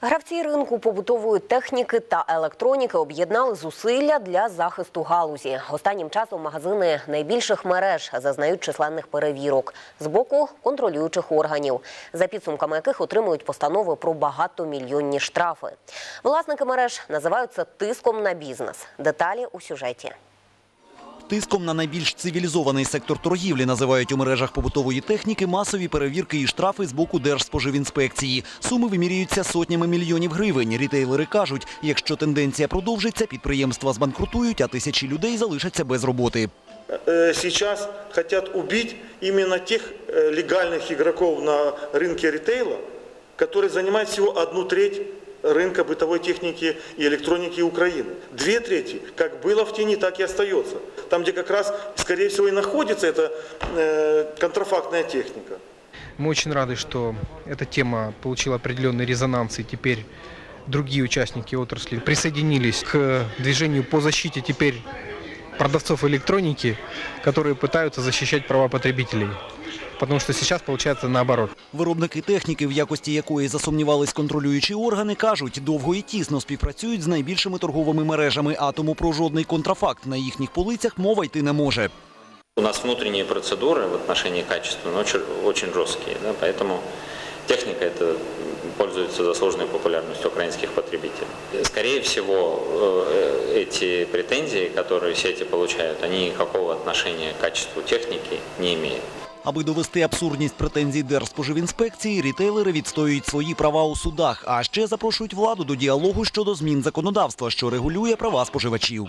Гравці ринку побутової техніки та електроніки об'єднали зусилля для захисту галузі. Останнім часом магазини найбільших мереж зазнають численних перевірок з боку контролюючих органів, за підсумками яких отримують постанови про багатомільйонні штрафи. Власники мереж називають це тиском на бізнес. Деталі у сюжеті. Тиском на найбільш цивілізований сектор торгівлі називають у мережах побутової техніки масові перевірки і штрафи з боку Держспоживінспекції. Суми вимірюються сотнями мільйонів гривень. Рітейлери кажуть, якщо тенденція продовжиться, підприємства збанкрутують, а тисячі людей залишаться без роботи. э, сейчас хотят убить именно тех э, легальных игроков на рынке ритейла, которые занимают всего одну треть рынка бытовой техники и электроники Украины. Две трети, как было в тени, так и остается. Там, где как раз, скорее всего, и находится эта э, контрафактная техника. Мы очень рады, что эта тема получила определенный резонанс, и теперь другие участники отрасли присоединились к движению по защите теперь продавцов электроники, которые пытаются защищать права потребителей. Потому что сейчас получается наоборот. Виробники техніки, в якості якої засумнівались контролюючі органи, кажуть, довго і тісно співпрацюють з найбільшими торговими мережами, а тому про жодний контрафакт на їхніх полицях мова йти не може. У нас внутренние процедуры в отношении качества ну, очень, очень жесткие, да, поэтому техника это пользуется заслуженной популярностью украинских потребителей. Скорее всего, э, эти претензии, которые сети получают, они никакого отношения к качеству техники не имеют. Аби довести абсурдність претензій Держспоживінспекції, рітейлери відстоюють свої права у судах, а ще запрошують владу до діалогу щодо змін законодавства, що регулює права споживачів.